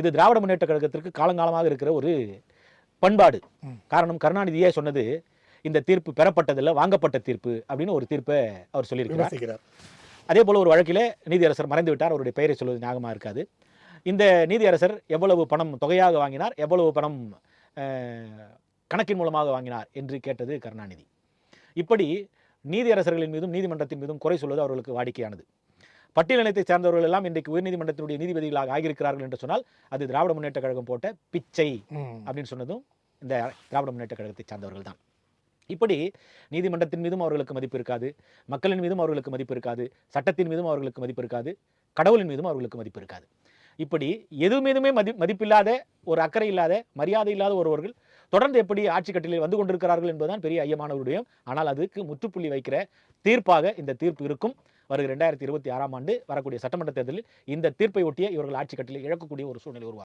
இது திராவிட முன்னேற்ற கழகத்திற்கு காலங்காலமாக இருக்கிற ஒரு பண்பாடு. காரணம் கருணாநிதியே சொன்னது இந்த தீர்ப்பு பெறப்பட்டதில்ல வாங்கப்பட்ட தீர்ப்பு அப்படின்னு ஒரு தீர்ப்பை அவர் சொல்லியிருக்கிறார். அதே போல ஒரு வழக்கிலே நீதியரசர் மறைந்து விட்டார் அவருடைய பெயரை சொல்வது ஞாபகமாக இருக்காது. இந்த நீதியரசர் எவ்வளவு பணம் தொகையாக வாங்கினார் எவ்வளவு பணம் கணக்கின் மூலமாக வாங்கினார் என்று கேட்டது கருணாநிதி. இப்படி நீதியரசர்களின் மீதும் நீதிமன்றத்தின் மீதும் குறை சொல்வது அவர்களுக்கு வாடிக்கையானது. பட்டியலினத்தை சார்ந்தவர்கள் எல்லாம் இன்றைக்கு உயர்நீதிமன்றத்தினுடைய நீதிபதிகளாக ஆகியிருக்கிறார்கள் என்று சொன்னால் அது திராவிட முன்னேற்ற கழகம் போட்ட பிச்சை. அப்படின்னு சொன்னதும் இந்த திராவிட முன்னேற்ற கழகத்தை சார்ந்தவர்கள் தான். இப்படி நீதிமன்றத்தின் மீதும் அவர்களுக்கு மதிப்பு இருக்காது மக்களின் மீதும் அவர்களுக்கு மதிப்பு இருக்காது சட்டத்தின் மீதும் அவர்களுக்கு மதிப்பு இருக்காது கடவுளின் மீதும் அவர்களுக்கு மதிப்பு இருக்காது. இப்படி எது மீதுமே மதி மதிப்பில்லாத ஒரு அக்கறை இல்லாத மரியாதை இல்லாத ஒருவர்கள் தொடர்ந்து எப்படி ஆட்சி கட்டிலில் வந்து கொண்டிருக்கிறார்கள் என்பதுதான் பெரிய ஐயமான ஒரு விடயம் ஆனால் அதுக்கு முற்றுப்புள்ளி வைக்கிற தீர்ப்பாக இந்த தீர்ப்பு இருக்கும். வருகிற ரெண்டாயிரத்தி இருபத்தி ஆறாம் ஆண்டு வரக்கூடிய சட்டமன்ற தேர்தலில் இந்த தீர்ப்பை ஒட்டிய இவர்கள் ஆட்சி கட்டிலை இழக்கக்கூடிய ஒரு சூழ்நிலை உருவாகும்.